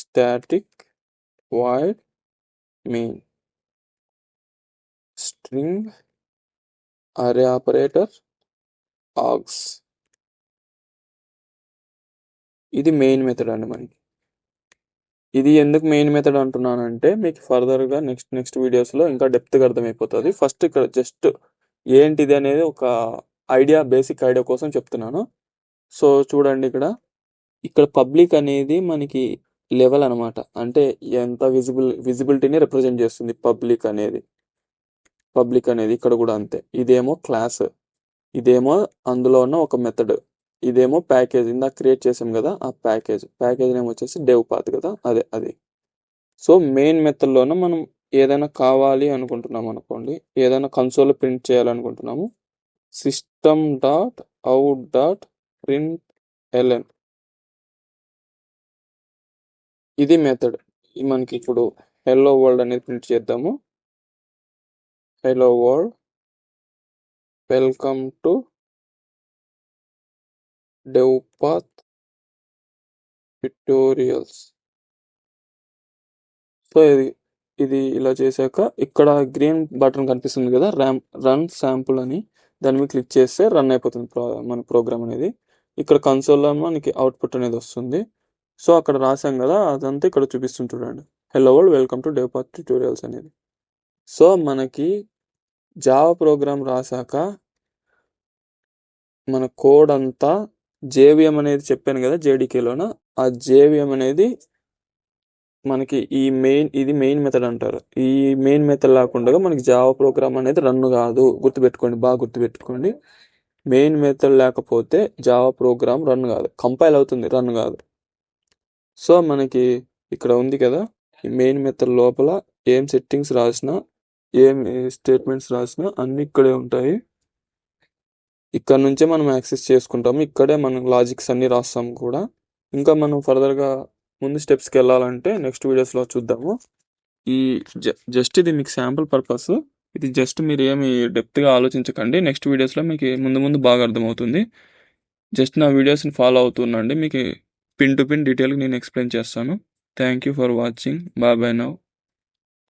Static void main string array operator args ఇది main method అండి మనకి. ఇది ఎందుకు మెయిన్ మెథడ్ అంటున్నానంటే మీకు ఫర్దర్గా నెక్స్ట్ నెక్స్ట్ వీడియోస్లో ఇంకా డెప్త్గా అర్థమైపోతుంది. ఫస్ట్ ఇక్కడ జస్ట్ ఏంటిది అనేది ఒక ఐడియా బేసిక్ ఐడియా కోసం చెప్తున్నాను. సో చూడండి ఇక్కడ. ఇక్కడ పబ్లిక్ అనేది మనకి లెవెల్ అనమాట అంటే ఎంత విజిబుల్ విజిబిలిటీని రిప్రజెంట్ చేస్తుంది పబ్లిక్ అనేది. పబ్లిక్ అనేది ఇక్కడ కూడా అంతే. ఇదేమో క్లాస్. ఇదేమో అందులో ఉన్న ఒక మెథడ్. ఇదేమో ప్యాకేజ్. ఇందాక క్రియేట్ చేసాం కదా ఆ ప్యాకేజ్. ప్యాకేజ్ నేమ్ వచ్చేసి డెవ్ పాత్ కదా అదే అది. సో మెయిన్ మెథడ్లోనే మనం ఏదైనా కావాలి అనుకుంటున్నాం అనుకోండి. ఏదైనా కన్సోల్ ప్రింట్ చేయాలనుకుంటున్నాము. System dot out dot print LN ఇది మెథడ్ మనకి ఇప్పుడు హెల్లో వరల్డ్ అనేది ప్రింట్ చేద్దాము. Hello world welcome to Devpath tutorials so ఇది ఇది ఇలా చేశాక ఇక్కడ గ్రీన్ బటన్ కనిపిస్తుంది కదా ర్యామ్ రన్ శాంపుల్ అని దాని మీద క్లిక్ చేస్తే రన్ అయిపోతుంది మన ప్రోగ్రామ్ అనేది. ఇక్కడ కన్సోల్లో మనకి అవుట్పుట్ అనేది వస్తుంది. సో అక్కడ రాసాం కదా అదంతా ఇక్కడ చూపిస్తుంది చూడండి. Hello world welcome to Devpath tutorials అనేది. సో మనకి జావా ప్రోగ్రామ్ రాసాక మన కోడ్ అంతా జేవిఎం అనేది చెప్పాను కదా జేడికేలోన ఆ జేవిఎం అనేది మనకి ఈ మెయిన్ ఇది మెయిన్ మెథడ్ అంటారు. ఈ మెయిన్ మెథడ్ లేకుండా మనకి జావా ప్రోగ్రామ్ అనేది రన్ కాదు. గుర్తుపెట్టుకోండి బాగా గుర్తుపెట్టుకోండి. మెయిన్ మెథడ్ లేకపోతే జావా ప్రోగ్రామ్ రన్ కాదు. కంపైల్ అవుతుంది రన్ కాదు. సో మనకి ఇక్కడ ఉంది కదా ఈ మెయిన్ మెథడ్ లోపల ఏం సెట్టింగ్స్ రాసినా ఏం స్టేట్మెంట్స్ రాసినా అన్ని ఇక్కడే ఉంటాయి. ఇక్కడ నుంచే మనం యాక్సెస్ చేసుకుంటాము. ఇక్కడే మనం లాజిక్స్ అన్ని రాస్తాము కూడా. ఇంకా మనం ఫర్దర్గా ముందు స్టెప్స్కి వెళ్ళాలంటే నెక్స్ట్ వీడియోస్లో చూద్దాము. ఈ జస్ట్ ఇది మీకు శాంపుల్ పర్పస్. ఇది జస్ట్ మీరు ఏమి డెప్త్గా ఆలోచించకండి. నెక్స్ట్ వీడియోస్లో మీకు ముందు ముందు బాగా అర్థమవుతుంది. జస్ట్ నా వీడియోస్ని ఫాలో అవుతుండండి మీకు పిన్ టు పిన్ డీటెయిల్గా నేను ఎక్స్ప్లెయిన్ చేస్తాను. Thank you for watching bye now